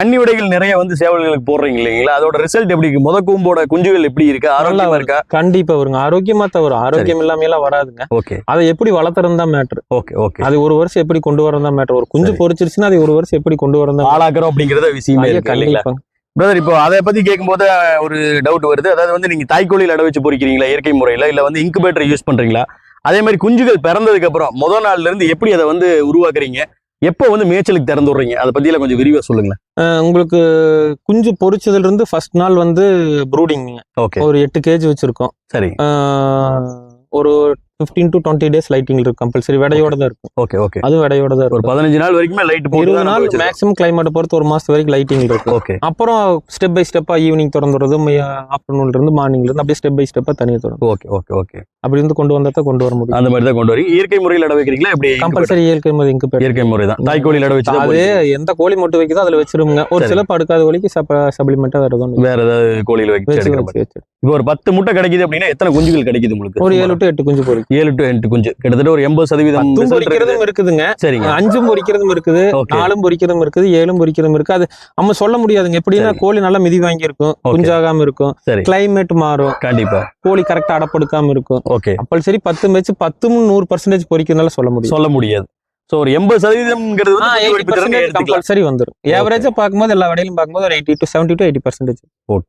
கன்னி விடைகள் நிறைய வந்து சேவல்களுக்கு போடுறீங்க இல்லைங்களா? அதோட ரிசல்ட் எப்படி இருக்கு? முத கூம்போட குஞ்சுகள் எப்படி இருக்கு? ஆரோக்கியமா இருக்கா? கண்டிப்பா வருங்க. ஆரோக்கியமா தான் வரும். ஆரோக்கியம் இல்லாம எல்லாம் வராதுங்க. ஓகே. அதை எப்படி வளர்த்துறது தான் மேட்ரு ஓகே ஓகே. அது ஒரு வருஷம் எப்படி கொண்டு வரதான் தான் மேட்ரு ஒரு குஞ்சு சரி. பொரிச்சிருச்சுன்னா அது ஒரு வருஷம் எப்படி கொண்டு வரதான் ஆளாக்குறோம் அப்படிங்கறத விஷயமே இருக்கு இல்லைங்களா? பிரதர் இப்போ அதை பத்தி கேட்கும்போது ஒரு டவுட் வருது. அதாவது வந்து நீங்க தாய்க்கோழியில் அடை வச்சு பொறிக்கிறீங்களா இயற்கை முறையில? இல்ல வந்து இன்குபேட்டர் யூஸ் பண்றீங்களா? அதே மாதிரி குஞ்சுகள் பிறந்ததுக்கு அப்புறம் முத நாள்ல இருந்து எப்படி அதை வந்து உருவாக்குறீங்க? எப்போ வந்து மேய்ச்சலுக்கு திறந்து விடுறீங்க? அதை பத்தியெல்லாம் கொஞ்சம் விரிவா சொல்லுங்களேன். உங்களுக்கு குஞ்சு பொரிச்சதுல இருந்து ஃபர்ஸ்ட் நாள் வந்து ப்ரூடிங் ஓகே ஒரு எட்டு கேஜி வச்சிருக்கோம். சரி. ஒரு 15 டு டுவெண்ட்டி டேஸ் லைட்டிங் இருக்கு கம்பல்சரி விடையோட தான் இருக்கும். ஓகே ஓகே அதுவும் விடையோட தான் இருக்கும். பதினஞ்சு நாள் வரைக்குமே லைட் இருபது நாள் மேக்ஸிமம் கிளைமேட் பொறுத்து ஒரு மாசம் வரைக்கும் லைட்டிங் இருக்கும். ஓகே அப்புறம் ஸ்டெப் பை ஸ்டெப்பா ஈவினிங் திறந்துறது ஆஃப்டர்நூன்ல இருந்து மார்னிங்ல இருந்து அப்படியே ஸ்டெப் பை ஸ்டெப்பா தனியாக திறந்து ஓகே ஓகே ஓகே அப்படி இருந்து கொண்டு வந்தா கொண்டு வர முடியும். அந்த மாதிரி தான் கொண்டு வரீங்க. இயற்கை முறையில் அடை வைக்கிறீங்களா? எப்படி? கம்பல்சரி இயற்கை முறை இங்கு இயற்கை முறை தான். தாய்க்கோழியில் அடை வச்சு தான் அது. எந்த கோழி மட்டும் வைக்குதோ அதுல வச்சிருங்க ஒரு. சில படுக்காத கோழிக்கு சப்ளிமெண்டா வேற எதுவும் வேற ஏதாவது கோழியில் வச்சு வச்சு வச்சு வச்சு. இப்போ ஒரு பத்து முட்டை கிடைக்குது அப்படின்னா எத்தனை குஞ்சுகள் கிடைக்குது உங்களுக்கு? ஒரு ஏழு டு எட்டு குஞ்சு பொறிக்கும் ஏழு டு எட்டு குஞ்சு. கிட்டத்தட்ட ஒரு எண்பது சதவீதம். பொறிக்கிறதும் இருக்குதுங்க. சரிங்க. அஞ்சும் பொறிக்கிறதும் இருக்குது. நாலும் பொறிக்கிறதும் இருக்குது. ஏழும் பொறிக்கிறதும் இருக்கு. அது நம்ம சொல்ல முடியாதுங்க. எப்படின்னா. கோழி நல்லா மிதி வாங்கி இருக்கும். குஞ்சாகாம இருக்கும். கிளைமேட் மாறும். கண்டிப்பா. கோழி கரெக்டா அடப்படுக்காம இருக்கும். ஓகே அப்போ சரி பத்து வச்சு பத்தும் நூறு பர்சன்டேஜ் பொறிக்கிறதுனால சொல்ல முடியும். சொல்ல முடியாது. சோ ஒரு எண்பது சதவீதம்ங்கிறது கம்பல்சரி வந்துடும் ஏவரேஜா பார்க்கும்போது எல்லா வடையிலும் பார்க்கும்போது ஒரு eighty to seventy to eighty percentage